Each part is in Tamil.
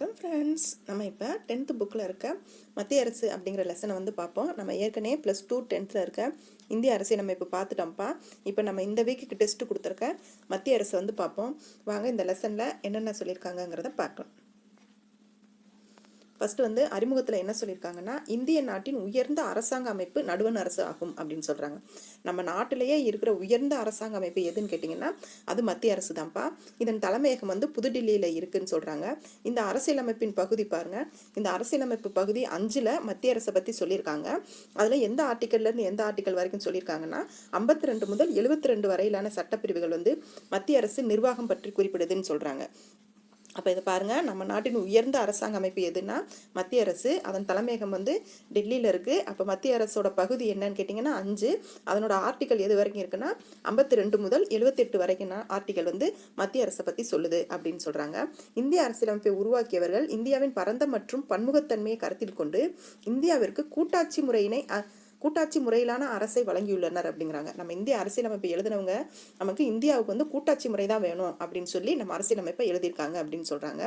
வணக்கம் ஃப்ரெண்ட்ஸ் நம்ம இப்போ டென்த்து புக்கில் இருக்க மத்திய அரசு அப்படிங்கிற லெசனை வந்து பார்ப்போம். நம்ம ஏற்கனவே ப்ளஸ் டூ டென்த்தில் இருக்க இந்திய அரசை நம்ம இப்போ பார்த்துட்டோம்ப்பா. இப்போ நம்ம இந்த வீக்குக்கு டெஸ்ட்டு கொடுத்துருக்க மத்திய அரசு வந்து பார்ப்போம். வாங்க இந்த லெசனில் என்னென்ன சொல்லியிருக்காங்கங்கிறத பார்க்கலாம். ஃபஸ்ட்டு வந்து அறிமுகத்தில் என்ன சொல்லியிருக்காங்கன்னா இந்திய நாட்டின் உயர்ந்த அரசாங்க அமைப்பு நடுவண் அரசு ஆகும் அப்படின்னு சொல்கிறாங்க நம்ம நாட்டிலேயே இருக்கிற உயர்ந்த அரசாங்க அமைப்பு எதுன்னு கேட்டிங்கன்னா அது மத்திய அரசு தான்ப்பா இதன் தலைமையகம் வந்து புதுடில்லியில் இருக்குன்னு சொல்கிறாங்க இந்த அரசியலமைப்பின் பகுதி பாருங்கள் இந்த அரசியலமைப்பு பகுதி அஞ்சில் மத்திய அரசை பற்றி சொல்லியிருக்காங்க. அதில் எந்த ஆர்டிக்கல்லேருந்து எந்த ஆர்டிக்கல் வரைக்கும் சொல்லியிருக்காங்கன்னா ஐம்பத்தி ரெண்டு முதல் எழுபத்தி ரெண்டு வரையிலான சட்டப்பிரிவுகள் வந்து மத்திய அரசு நிர்வாகம் பற்றி குறிப்பிடுதுன்னு சொல்கிறாங்க அப்போ இதை பாருங்கள் நம்ம நாட்டின் உயர்ந்த அரசாங்க அமைப்பு எதுனா மத்திய அரசு. அதன் தலைமையகம் வந்து டெல்லியில் இருக்குது அப்போ மத்திய அரசோட பகுதி என்னன்னு கேட்டிங்கன்னா அஞ்சு. அதனோட ஆர்டிக்கல் எது வரைக்கும் இருக்குன்னா ஐம்பத்தி ரெண்டு முதல் எழுபத்தெட்டு வரைக்கும் ஆர்டிக்கல் வந்து மத்திய அரசை பற்றி சொல்லுது அப்படின்னு சொல்கிறாங்க இந்திய அரசியலமைப்பை உருவாக்கியவர்கள் இந்தியாவின் பரந்த மற்றும் பன்முகத்தன்மையை கருத்தில் கொண்டு இந்தியாவிற்கு கூட்டாட்சி முறையினை கூட்டாட்சி முறையிலான அரசை வழங்கியுள்ளனர் அப்படிங்கிறாங்க. நம்ம இந்திய அரசியலமைப்பை எழுதினவங்க நமக்கு இந்தியாவுக்கு வந்து கூட்டாட்சி முறை தான் வேணும் அப்படின்னு சொல்லி நம்ம அரசியலமைப்பை எழுதியிருக்காங்க அப்படின்னு சொல்கிறாங்க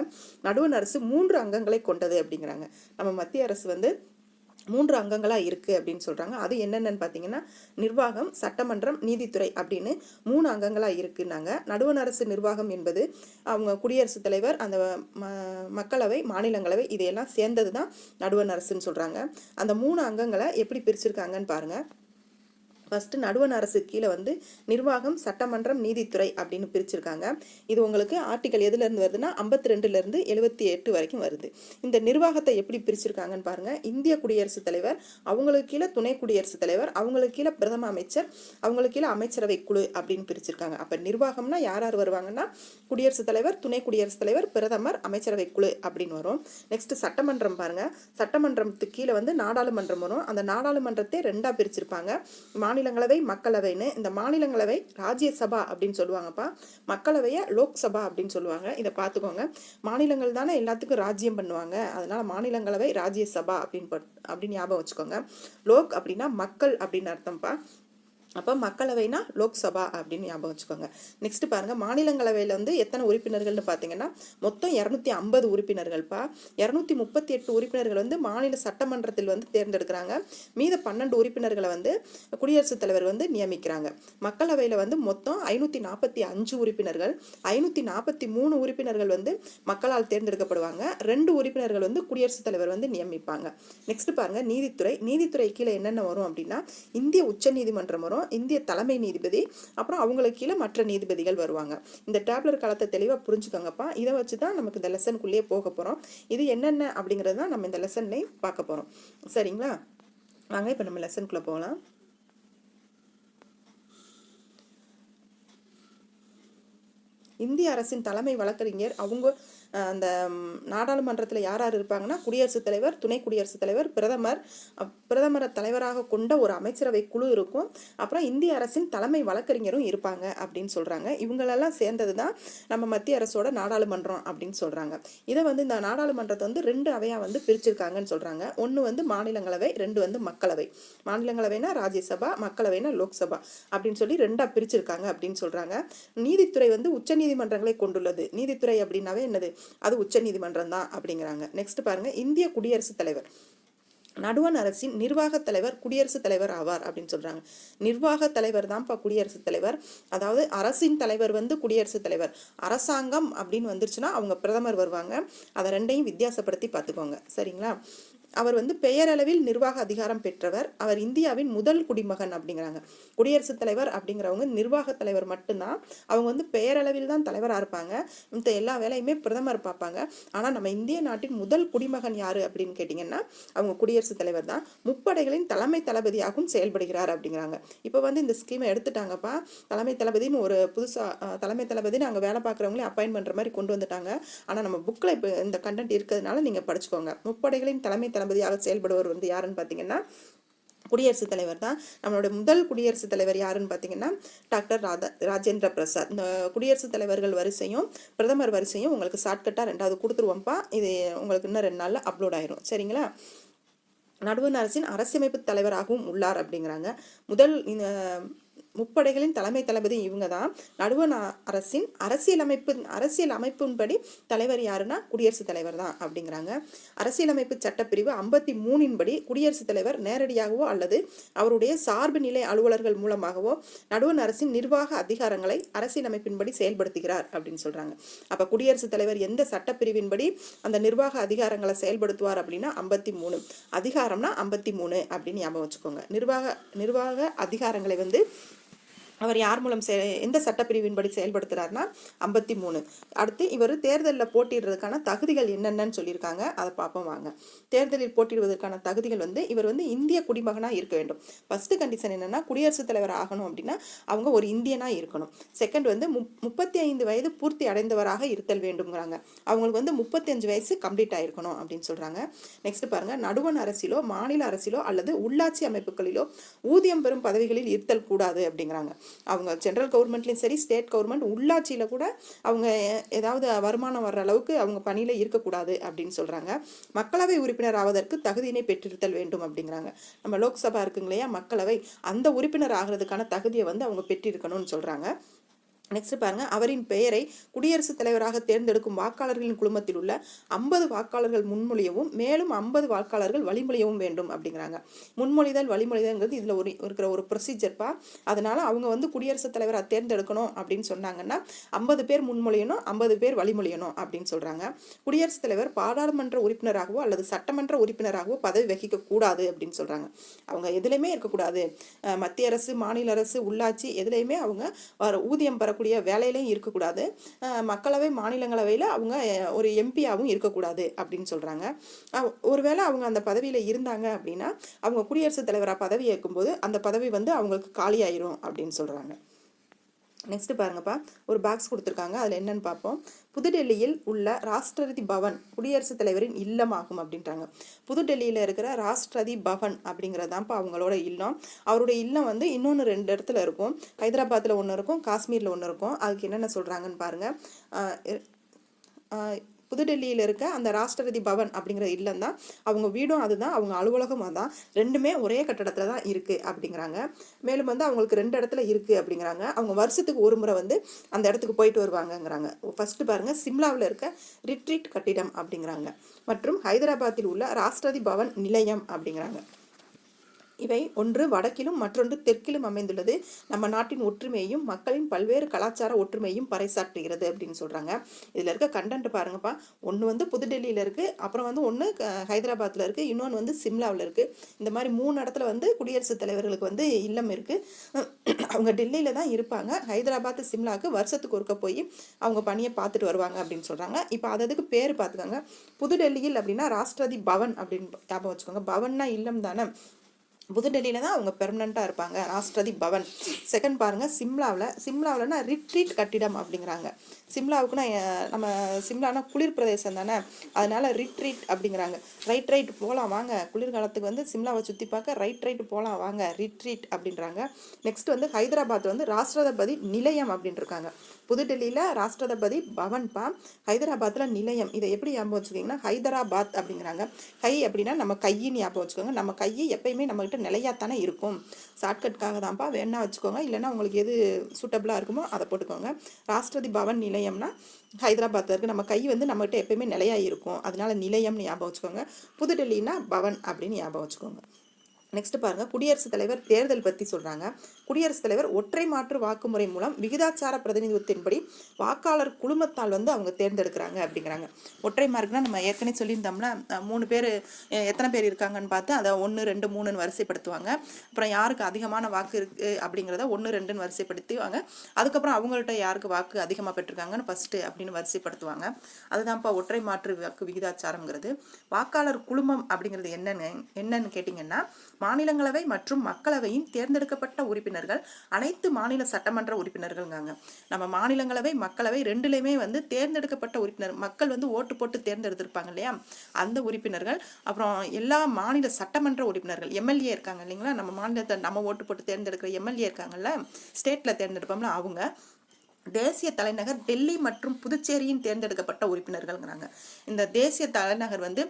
நடுவண் அரசு மூன்று அங்கங்களை கொண்டது அப்படிங்கிறாங்க. நம்ம மத்திய அரசு வந்து மூன்று அங்கங்களாக இருக்குது அப்படின்னு சொல்கிறாங்க அது என்னென்னு பார்த்தீங்கன்னா நிர்வாகம் சட்டமன்றம் நீதித்துறை அப்படின்னு மூணு அங்கங்களாக இருக்குன்னாங்க. நடுவண் அரசு நிர்வாகம் என்பது அவங்க குடியரசுத் தலைவர் அந்த மக்களவை மாநிலங்களவை இதையெல்லாம் சேர்ந்தது தான் நடுவண் அரசுன்னு சொல்கிறாங்க அந்த மூணு அங்கங்களை எப்படி பிரிச்சிருக்காங்கன்னு பாருங்கள் ஃபஸ்ட்டு நடுவண் அரசு கீழே வந்து நிர்வாகம் சட்டமன்றம் நீதித்துறை அப்படின்னு பிரிச்சிருக்காங்க. இது உங்களுக்கு ஆர்டிக்கல் எதுலேருந்து வருதுன்னா ஐம்பத்தி ரெண்டுலேருந்து எழுபத்தி எட்டு வரைக்கும் வருது. இந்த நிர்வாகத்தை எப்படி பிரிச்சிருக்காங்கன்னு பாருங்கள் இந்திய குடியரசுத் தலைவர் அவங்களுக்கு கீழே துணை குடியரசுத் தலைவர் அவங்களுக்கு கீழே பிரதம அமைச்சர் அவங்களுக்கு கீழே அமைச்சரவை குழு அப்படின்னு பிரிச்சிருக்காங்க. அப்போ நிர்வாகம்னா யார் யார் வருவாங்கன்னா குடியரசுத் தலைவர் துணை குடியரசுத் தலைவர் பிரதமர் அமைச்சரவை குழு அப்படின்னு வரும். நெக்ஸ்ட் சட்டமன்றம் பாருங்க. சட்டமன்றத்துக்கு கீழே வந்து நாடாளுமன்றம் வரும். அந்த நாடாளுமன்றத்தை ரெண்டாக பிரிச்சிருப்பாங்க. மாநில மாநிலங்களவை மக்களவைன்னு இந்த மாநிலங்களவை ராஜ்யசபா அப்படின்னு சொல்லுவாங்கப்பா. மக்களவையை லோக்சபா அப்படின்னு சொல்லுவாங்க. இதை பார்த்துக்கோங்க. மாநிலங்கள் தானே எல்லாத்துக்கும் ராஜ்யம் பண்ணுவாங்க. அதனால மாநிலங்களவை ராஜ்யசபா அப்படின்னு அப்படின்னு ஞாபகம் வச்சுக்கோங்க. லோக் அப்படின்னா மக்கள் அப்படின்னு அர்த்தம்ப்பா. அப்போ மக்களவைனா லோக்சபா அப்படின்னு ஞாபகம் வச்சுக்கோங்க. நெக்ஸ்ட் பாருங்கள் மாநிலங்களவையில் வந்து எத்தனை உறுப்பினர்கள்னு பார்த்தீங்கன்னா மொத்தம் இரநூத்தி ஐம்பது உறுப்பினர்கள்ப்பா. இரநூத்தி முப்பத்தி எட்டு உறுப்பினர்கள் வந்து மாநில சட்டமன்றத்தில் வந்து தேர்ந்தெடுக்கிறாங்க. மீத பன்னெண்டு உறுப்பினர்களை வந்து குடியரசுத் தலைவர் வந்து நியமிக்கிறாங்க. மக்களவையில் வந்து மொத்தம் ஐநூற்றி நாற்பத்தி அஞ்சு உறுப்பினர்கள். ஐநூற்றி நாற்பத்தி மூணு உறுப்பினர்கள் வந்து மக்களால் தேர்ந்தெடுக்கப்படுவாங்க. ரெண்டு உறுப்பினர்கள் வந்து குடியரசுத் தலைவர் வந்து நியமிப்பாங்க. நெக்ஸ்ட் பாருங்கள் நீதித்துறை. நீதித்துறை கீழே என்னென்ன வரும் அப்படின்னா இந்திய உச்ச நீதிமன்றம் வரும் இந்திய தலைமை நீதிபதி அப்புறம் அவங்களுக்கு கீழே மற்ற நீதிபதிகள் வருவாங்க. இந்த டேப்லர் காலத்தை தெளிவாக புரிஞ்சுக்கோங்கப்பா. இதை வச்சு தான் நமக்கு இந்த லெசனுக்குள்ளேயே போக போகிறோம் இது என்னென்ன அப்படிங்கிறது தான் நம்ம இந்த லெசன்லேயும் பார்க்க போகிறோம் சரிங்களா? வாங்க இப்போ நம்ம லெசனுக்குள்ளே போகலாம். இந்திய அரசின் தலைமை வழக்கறிஞர் அவங்க அந்த நாடாளுமன்றத்தில் யார் யார் இருப்பாங்கன்னா குடியரசுத் தலைவர் துணை குடியரசுத் தலைவர் பிரதமர் பிரதமரை தலைவராக கொண்ட ஒரு அமைச்சரவை குழு இருக்கும். அப்புறம் இந்திய அரசின் தலைமை வழக்கறிஞரும் இருப்பாங்க அப்படின்னு சொல்கிறாங்க இவங்களெல்லாம் சேர்ந்தது தான் நம்ம மத்திய அரசோட நாடாளுமன்றம் அப்படின்னு சொல்கிறாங்க இதை வந்து இந்த நாடாளுமன்றத்தை வந்து ரெண்டு அவையாக வந்து பிரிச்சிருக்காங்கன்னு சொல்கிறாங்க ஒன்று வந்து மாநிலங்களவை ரெண்டு வந்து மக்களவை. மாநிலங்களவைனா ராஜ்யசபா மக்களவைனா லோக்சபா அப்படின்னு சொல்லி ரெண்டாக பிரிச்சிருக்காங்க அப்படின்னு சொல்கிறாங்க நீதித்துறை வந்து உச்ச நீதிமன்றங்களை கொண்டுள்ளது. நீதித்துறை அப்படின்னாவே என்னது? அது உச்ச நீதிமன்றம் தான் அப்படிங்கிறாங்க. நெக்ஸ்ட் பாருங்க இந்திய குடியரசுத் தலைவர். நடுவண் அரசின் நிர்வாக தலைவர் குடியரசுத் தலைவர் ஆவார் அப்படின்னு சொல்றாங்க. நிர்வாக தலைவர் தான்ப்பா குடியரசுத் தலைவர். அதாவது அரசின் தலைவர் வந்து குடியரசுத் தலைவர். அரசாங்கம் அப்படின்னு வந்துருச்சுன்னா அவங்க பிரதமர் வருவாங்க. அதை ரெண்டையும் வித்தியாசப்படுத்தி பார்த்துக்கோங்க. சரிங்களா? அவர் வந்து பெயரளவில் நிர்வாக அதிகாரம் பெற்றவர். அவர் இந்தியாவின் முதல் குடிமகன் அப்படிங்கிறாங்க. குடியரசுத் தலைவர் அப்படிங்கிறவங்க நிர்வாக தலைவர் மட்டும்தான். அவங்க வந்து பெயரளவில் தான் தலைவராக இருப்பாங்க. மற்ற எல்லா வேலையுமே பிரதமர் பார்ப்பாங்க. ஆனால் நம்ம இந்திய நாட்டின் முதல் குடிமகன் யார் அப்படின்னு கேட்டிங்கன்னா அவங்க குடியரசுத் தலைவர் தான். முப்படைகளின் தலைமை தளபதியாகவும் செயல்படுகிறார் அப்படிங்கிறாங்க. இப்போ வந்து இந்த ஸ்கீமை எடுத்துட்டாங்கப்பா. தலைமை தளபதினு ஒரு புதுசாக தலைமை தளபதினு அங்கே வேலை பார்க்குறவங்களே அப்பாயின் பண்ணுற மாதிரி கொண்டு வந்துட்டாங்க. ஆனால் நம்ம புக்கில் இப்போ இந்த கண்டென்ட் இருக்கிறதுனால நீங்கள் படிச்சுக்கோங்க. முப்படைகளின் தலைமை தளபதியாக செயல்படுவர் வந்து யாருன்னு பார்த்தீங்கன்னா குடியரசுத் தலைவர் தான். நம்மளோட முதல் குடியரசுத் தலைவர் யாருன்னு பார்த்தீங்கன்னா டாக்டர் ராதா ராஜேந்திர பிரசாத். இந்த குடியரசுத் தலைவர்கள் வரிசையும் பிரதமர் வரிசையும் உங்களுக்கு ஷார்ட்கட்டாக ரெண்டாவது கொடுத்துருவோம்ப்பா. இது உங்களுக்கு இன்னும் ரெண்டு நாளில் அப்லோட் ஆயிரும். சரிங்களா? நடுவண் அரசின் அரசியமைப்பு தலைவராகவும் உள்ளார் அப்படிங்கிறாங்க. முதல் முப்படைகளின் தலைமை தளபதி இவங்க தான் நடுவண் அரசின் அரசியலமைப்பு அரசியல் அமைப்பின்படி தலைவர் யாருன்னா குடியரசுத் தலைவர் தான் அப்படிங்கிறாங்க. அரசியலமைப்பு சட்டப்பிரிவு ஐம்பத்தி மூணின்படி குடியரசுத் தலைவர் நேரடியாகவோ அல்லது அவருடைய சார்பு நிலை அலுவலர்கள் மூலமாகவோ நடுவண் அரசின் நிர்வாக அதிகாரங்களை அரசியலமைப்பின்படி செயல்படுத்துகிறார் அப்படின்னு சொல்றாங்க. அப்ப குடியரசுத் தலைவர் எந்த சட்டப்பிரிவின்படி அந்த நிர்வாக அதிகாரங்களை செயல்படுத்துவார் அப்படின்னா ஐம்பத்தி மூணு. அதிகாரம்னா ஐம்பத்தி மூணு அப்படின்னு ஞாபகம் வச்சுக்கோங்க. நிர்வாக நிர்வாக அதிகாரங்களை வந்து அவர் யார் மூலம் செ எந்த சட்டப்பிரிவின்படி செயல்படுத்துகிறாருன்னா ஐம்பத்தி மூணு. அடுத்து இவர் தேர்தலில் போட்டிடுறதுக்கான தகுதிகள் என்னென்னன்னு சொல்லியிருக்காங்க. அதை பார்ப்போம் வாங்க. தேர்தலில் போட்டியிடுவதற்கான தகுதிகள் வந்து இவர் வந்து இந்திய குடிமகனாக இருக்க வேண்டும். ஃபஸ்ட்டு கண்டிஷன் என்னென்னா குடியரசுத் தலைவர் ஆகணும் அப்படின்னா அவங்க ஒரு இந்தியனாக இருக்கணும். செகண்ட் வந்து முப் முப்பத்தி ஐந்து வயது பூர்த்தி அடைந்தவராக இருத்தல் வேண்டும்ங்கிறாங்க. அவங்களுக்கு வந்து முப்பத்தஞ்சு வயசு கம்ப்ளீட் ஆகிருக்கணும் அப்படின்னு சொல்கிறாங்க நெக்ஸ்ட் பாருங்கள் நடுவண் அரசிலோ மாநில அரசிலோ அல்லது உள்ளாட்சி அமைப்புகளிலோ ஊதியம் பெறும் பதவிகளில் இருத்தல் கூடாது அப்படிங்கிறாங்க. அவங்க சென்ட்ரல் கவர்மெண்ட்லையும் சரி ஸ்டேட் கவர்மெண்ட் உள்ளாட்சியில் கூட அவங்க ஏதாவது வருமானம் வர்ற அளவுக்கு அவங்க பணியில் இருக்கக்கூடாது அப்படின்னு சொல்கிறாங்க மக்களவை உறுப்பினர் ஆவதற்கு தகுதியினை பெற்றிருத்தல் வேண்டும் அப்படிங்கிறாங்க. நம்ம லோக்சபா இருக்குங்க இல்லையா? மக்களவை அந்த உறுப்பினர் ஆகிறதுக்கான தகுதியை வந்து அவங்க பெற்றிருக்கணும்னு சொல்கிறாங்க நெக்ஸ்ட் பாருங்க அவரின் பெயரை குடியரசுத் தலைவராக தேர்ந்தெடுக்கும் வாக்காளர்களின் குழுமத்தில் உள்ள ஐம்பது வாக்காளர்கள் முன்மொழியவும் மேலும் ஐம்பது வாக்காளர்கள் வழிமொழியவும் வேண்டும் அப்படிங்கிறாங்க. முன்மொழிதல் வழிமொழிதல்ங்கிறது இதில் ஒரு இருக்கிற ஒரு ப்ரொசீஜர்ப்பா அதனால அவங்க வந்து குடியரசுத் தலைவராக தேர்ந்தெடுக்கணும் அப்படின்னு சொன்னாங்கன்னா ஐம்பது பேர் முன்மொழியணும் ஐம்பது பேர் வழிமொழியணும் அப்படின்னு சொல்றாங்க. குடியரசுத் தலைவர் பாராளுமன்ற உறுப்பினராகவோ அல்லது சட்டமன்ற உறுப்பினராகவோ பதவி வகிக்க கூடாது அப்படின்னு சொல்றாங்க. அவங்க எதுலையுமே இருக்கக்கூடாது. மத்திய அரசு மாநில அரசு உள்ளாட்சி எதுலையுமே அவங்க வர ஊதியம் பெறக்கூடிய வேலையிலையும் இருக்கக்கூடாது. மக்களவை மாநிலங்களவையில் அவங்க ஒரு எம்பியாகவும் இருக்கக்கூடாது அப்படின்னு சொல்கிறாங்க ஒருவேளை அவங்க அந்த பதவியில் இருந்தாங்க அப்படின்னா அவங்க குடியரசுத் தலைவராக பதவி ஏற்கும்போது அந்த பதவி வந்து அவங்களுக்கு காலியாயிரும் அப்படின்னு சொல்கிறாங்க நெக்ஸ்ட் பாருங்கப்பா. ஒரு பாக்ஸ் கொடுத்துருக்காங்க. அதில் என்னன்னு பார்ப்போம். புதுடெல்லியில் உள்ள ராஷ்டிரதி பவன் குடியரசுத் தலைவரின் இல்லமாகும் அப்படின்றாங்க. புதுடெல்லியில் இருக்கிற ராஷ்டிரதி பவன் அப்படிங்கிறதாப்பா அவங்களோட இல்லம். அவருடைய இல்லம் வந்து இன்னொன்று ரெண்டு இடத்துல இருக்கும். ஹைதராபாத்தில் ஒன்று இருக்கும் காஷ்மீரில் ஒன்று இருக்கும். அதுக்கு என்னென்ன சொல்கிறாங்கன்னு பாருங்கள் புதுடெல்லியில் இருக்க அந்த ராஷ்டிரபதி பவன் அப்படிங்கிற இல்லம் தான் அவங்க வீடும் அதுதான் அவங்க அலுவலகம் அதுதான் ரெண்டுமே ஒரே கட்டடத்தில் தான் இருக்குது அப்படிங்கிறாங்க. மேலும் வந்து அவங்களுக்கு ரெண்டு இடத்துல இருக்குது அப்படிங்கிறாங்க. அவங்க வருஷத்துக்கு ஒரு முறை வந்து அந்த இடத்துக்கு போயிட்டு வருவாங்கங்கிறாங்க. ஃபஸ்ட்டு பாருங்கள் சிம்லாவில் இருக்க ரிட்ரீட் கட்டிடம் அப்படிங்கிறாங்க. மற்றும் ஹைதராபாத்தில் உள்ள ராஷ்டிரபதி பவன் நிலையம் அப்படிங்கிறாங்க. இவை ஒன்று வடக்கிலும் மற்றொன்று தெற்கிலும் அமைந்துள்ளது. நம்ம நாட்டின் ஒற்றுமையையும் மக்களின் பல்வேறு கலாச்சார ஒற்றுமையும் பறைசாற்றுகிறது அப்படின்னு சொல்கிறாங்க இதில் இருக்க கண்டென்ட் பாருங்கப்பா. ஒன்று வந்து புதுடெல்லியில் இருக்குது அப்புறம் வந்து ஒன்று ஹைதராபாத்தில் இருக்குது இன்னொன்று வந்து சிம்லாவில் இருக்குது இந்த மாதிரி மூணு இடத்துல வந்து குடியரசுத் தலைவர்களுக்கு வந்து இல்லம் இருக்குது அவங்க டெல்லியில் தான் இருப்பாங்க. ஹைதராபாத் சிம்லாவுக்கு வருஷத்துக்கு ஒருக்க போய் அவங்க பணியை பார்த்துட்டு வருவாங்க அப்படின்னு சொல்கிறாங்க இப்போ அது அதுக்கு பேர் பார்த்துக்கோங்க. புதுடெல்லியில் அப்படின்னா ராஷ்டிரதி பவன் அப்படின்னு ஞாபகம் வச்சுக்கோங்க. பவன்னா இல்லம் தானே. புதுடெல்லியில் தான் அவங்க பெர்மனண்ட்டாக இருப்பாங்க. ராஷ்டிரதி பவன். செகண்ட் பாருங்கள் சிம்லாவில் சிம்லாவில்னா ரிட்ரீட் கட்டிடம் அப்படிங்கிறாங்க. சிம்லாவுக்குன்னா நம்ம சிம்லானா குளிர் பிரதேசம் தானே? அதனால் ரிட்ரீட் அப்படிங்கிறாங்க. ரைட் ரைட் போகலாம் வாங்க. குளிர்காலத்துக்கு வந்து சிம்லாவை சுற்றி பார்க்க ரைட் ரைட் போகலாம் வாங்க. ரிட்ரீட் அப்படின்றாங்க. நெக்ஸ்ட் வந்து ஹைதராபாத் வந்து ராஷ்டிரதபதி நிலையம் அப்படின்னு இருக்காங்க புதுடெல்லியில் ராஷ்டிரபதி பவன்பா ஹைதராபாத்தில் நிலையம். இதை எப்படி ஞாபகம் வச்சுக்கிங்கன்னா ஹைதராபாத் அப்படிங்கிறாங்க. கை அப்படின்னா நம்ம கையின்னு ஞாபகம் வச்சுக்கோங்க. நம்ம கை எப்பயுமே நம்மகிட்ட நிலையாத்தானே இருக்கும். ஷார்ட்கட்காக தான்ப்பா வேணா வச்சுக்கோங்க. இல்லைன்னா உங்களுக்கு எது சூட்டபிளாக இருக்குமோ அதை போட்டுக்கோங்க. ராஷ்டிரபதி பவன் நிலையம்னா ஹைதராபாத்தில் இருக்குது நம்ம கை வந்து நம்மகிட்ட எப்பயுமே நிலையாக இருக்கும் அதனால நிலையம்னு ஞாபகம் வச்சுக்கோங்க. புதுடெல்லின்னா பவன் அப்படின்னு ஞாபகம் வச்சுக்கோங்க. நெக்ஸ்ட் பாருங்க. குடியரசுத் தலைவர் தேர்தல் பற்றி சொல்றாங்க. குடியரசுத் தலைவர் ஒற்றை மாற்று வாக்குமுறை மூலம் விகிதாச்சார பிரதிநிதித்துவத்தின்படி வாக்காளர் குழுமத்தால் வந்து அவங்க தேர்ந்தெடுக்கிறாங்க அப்படிங்கிறாங்க. ஒற்றை மார்க்னா நம்ம ஏற்கனவே சொல்லியிருந்தோம்னா மூணு பேர் எத்தனை பேர் இருக்காங்கன்னு பார்த்து அதை ஒன்று ரெண்டு மூணுன்னு வரிசைப்படுத்துவாங்க. அப்புறம் யாருக்கு அதிகமான வாக்கு இருக்கு அப்படிங்கிறத ஒன்று ரெண்டுன்னு வரிசைப்படுத்துவாங்க. அதுக்கப்புறம் அவங்கள்ட்ட யாருக்கு வாக்கு அதிகமாக பெற்றிருக்காங்கன்னு ஃபர்ஸ்ட் அப்படின்னு வரிசைப்படுத்துவாங்க. அதுதான்ப்பா ஒற்றை மாற்று வாக்கு விகிதாச்சாரம்ங்கிறது. வாக்காளர் குழுமம் அப்படிங்கிறது என்னன்னு என்னன்னு கேட்டிங்கன்னா மாநிலங்களவை மற்றும் மக்களவையின் தேர்ந்தெடுக்கப்பட்ட உறுப்பினர்கள் அனைத்து மாநில சட்டமன்ற உறுப்பினர்கள்ங்காங்க. நம்ம மாநிலங்களவை மக்களவை ரெண்டுலையுமே வந்து தேர்ந்தெடுக்கப்பட்ட உறுப்பினர் மக்கள் வந்து ஓட்டு போட்டு தேர்ந்தெடுத்திருப்பாங்க இல்லையா? அந்த உறுப்பினர்கள் அப்புறம் எல்லா மாநில சட்டமன்ற உறுப்பினர்கள் எம்எல்ஏ இருக்காங்க இல்லைங்களா? நம்ம மாநிலத்தை நம்ம ஓட்டு போட்டு தேர்ந்தெடுக்கிற எம்எல்ஏ இருக்காங்கல்ல ஸ்டேட்டில் தேர்ந்தெடுப்போம்ல அவங்க தேசிய தலைநகர் டெல்லி மற்றும் புதுச்சேரியின் தேர்ந்தெடுக்கப்பட்ட உறுப்பினர்கள்ங்கிறாங்க. இந்த தேசிய தலைநகர் வந்து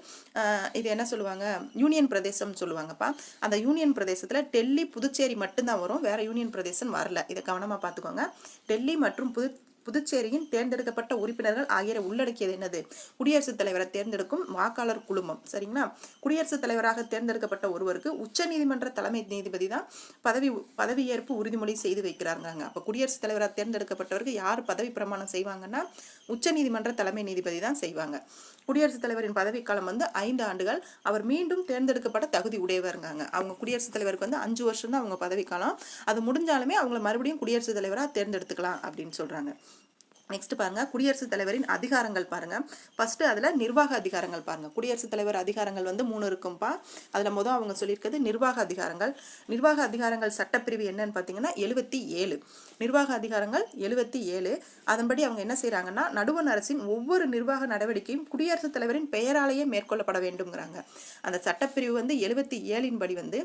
இது என்ன சொல்லுவாங்க? யூனியன் பிரதேசம்னு சொல்லுவாங்கப்பா. அந்த யூனியன் பிரதேசத்தில் டெல்லி புதுச்சேரி மட்டும்தான் வரும். வேற யூனியன் பிரதேசம் வரல. இதை கவனமாக பார்த்துக்கோங்க. டெல்லி மற்றும் புது புதுச்சேரியின் தேர்ந்தெடுக்கப்பட்ட உறுப்பினர்கள் ஆகியோரை உள்ளடக்கியது என்னது? குடியரசுத் தலைவரை தேர்ந்தெடுக்கும் வாக்காளர் குழுமம். சரிங்களா? குடியரசுத் தலைவராக தேர்ந்தெடுக்கப்பட்ட ஒருவருக்கு உச்சநீதிமன்ற தலைமை நீதிபதி தான் பதவி பதவியேற்பு உறுதிமொழி செய்து வைக்கிறாங்க அப்போ குடியரசுத் தலைவராக தேர்ந்தெடுக்கப்பட்டவருக்கு யார் பதவி பிரமாணம் செய்வாங்கன்னா உச்சநீதிமன்ற தலைமை நீதிபதி தான் செய்வாங்க. குடியரசுத் தலைவரின் பதவிக்காலம் வந்து ஐந்து ஆண்டுகள். அவர் மீண்டும் தேர்ந்தெடுக்கப்பட தகுதி உடையவருங்காங்க. அவங்க குடியரசுத் தலைவருக்கு வந்து அஞ்சு வருஷம் தான் அவங்க பதவிக்காலம். அது முடிஞ்சாலுமே அவங்கள மறுபடியும் குடியரசுத் தலைவராக தேர்ந்தெடுத்துக்கலாம் அப்படின்னு சொல்கிறாங்க நெக்ஸ்ட் பாருங்க குடியரசுத் தலைவரின் அதிகாரங்கள் பாருங்க. ஃபர்ஸ்ட் அதில் நிர்வாக அதிகாரங்கள் பாருங்க. குடியரசுத் தலைவர் அதிகாரங்கள் வந்து மூணு இருக்கும்பா. அதில் மொதல் அவங்க சொல்லியிருக்கிறது நிர்வாக அதிகாரங்கள். நிர்வாக அதிகாரங்கள் சட்டப்பிரிவு என்னன்னு பார்த்தீங்கன்னா எழுபத்தி ஏழு. நிர்வாக அதிகாரங்கள் எழுபத்தி ஏழு. அதன்படி அவங்க என்ன செய்கிறாங்கன்னா நடுவண் அரசின் ஒவ்வொரு நிர்வாக நடவடிக்கையும் குடியரசுத் தலைவரின் பெயராலேயே மேற்கொள்ளப்பட வேண்டும்ங்கிறாங்க. அந்த சட்டப்பிரிவு வந்து எழுபத்தி ஏழின்படி வந்து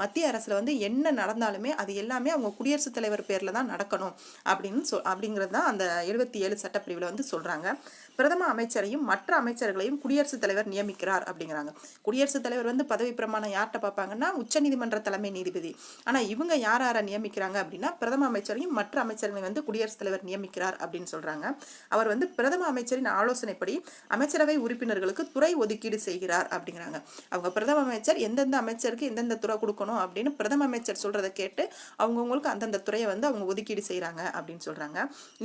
மத்திய அரசில் வந்து என்ன நடந்தாலுமே அது எல்லாமே அவங்க குடியரசுத் தலைவர் பேரில் தான் நடக்கணும். அப்படின்னு சொல் அப்படிங்கிறது தான் அந்த எழுபத்தி ஏழு சட்டப்பிரிவில் வந்து சொல்றாங்க. பிரதம அமைச்சரையும் மற்ற அமைச்சர்களையும் குடியரசுத் தலைவர் நியமிக்கிறார் அப்படிங்கிறாங்க. குடியரசுத் தலைவர் வந்து பதவி பிரமாணம் யார்கிட்ட பார்ப்பாங்கன்னா உச்சநீதிமன்ற தலைமை நீதிபதி. ஆனா இவங்க யார் யாரை நியமிக்கிறாங்க அப்படின்னா பிரதம அமைச்சரையும் மற்ற அமைச்சர்களை வந்து குடியரசுத் தலைவர் நியமிக்கிறார் அப்படின்னு சொல்றாங்க. அவர் வந்து பிரதம அமைச்சரின் ஆலோசனைப்படி அமைச்சரவை உறுப்பினர்களுக்கு துறை ஒதுக்கீடு செய்கிறார் அப்படிங்கிறாங்க. அவங்க பிரதம அமைச்சர் எந்தெந்த அமைச்சருக்கு எந்தெந்த துறை கொடுக்கணும் அப்படின்னு பிரதம அமைச்சர் சொல்றதை கேட்டு அவங்கவுங்களுக்கு அந்தந்த துறையை வந்து அவங்க ஒதுக்கீடு செய்கிறாங்க அப்படின்னு சொல்றாங்க.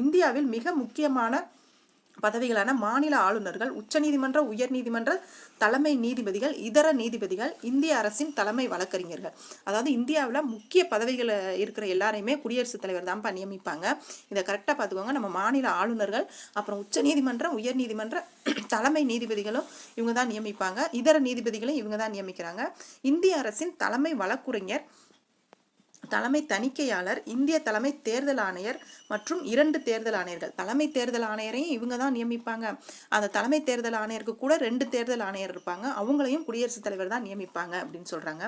இந்தியாவில் மிக முக்கியமான பதவிகளான மாநில ஆளுநர்கள் உச்சநீதிமன்ற உயர்நீதிமன்ற தலைமை நீதிபதிகள் இதர நீதிபதிகள் இந்திய அரசின் தலைமை வழக்கறிஞர்கள். அதாவது இந்தியாவில் முக்கிய பதவிகள் இருக்கிற எல்லாரையுமே குடியரசுத் தலைவர் தான்ப்பா நியமிப்பாங்க. இதை கரெக்டாக பார்த்துக்கோங்க நம்ம மாநில ஆளுநர்கள் அப்புறம் உச்சநீதிமன்றம் உயர்நீதிமன்ற தலைமை நீதிபதிகளும் இவங்க தான் நியமிப்பாங்க. இதர நீதிபதிகளும் இவங்க தான் நியமிக்கிறாங்க. இந்திய அரசின் தலைமை வழக்குரைஞர் தலைமை தணிக்கையாளர் இந்திய தலைமை தேர்தல் ஆணையர் மற்றும் இரண்டு தேர்தல் ஆணையர்கள். தலைமை தேர்தல் ஆணையரையும் இவங்க தான் நியமிப்பாங்க. அந்த தலைமை தேர்தல் ஆணையருக்கு கூட ரெண்டு தேர்தல் ஆணையர் இருப்பாங்க. அவங்களையும் குடியரசுத் தலைவர் தான் நியமிப்பாங்க அப்படின்னு சொல்றாங்க.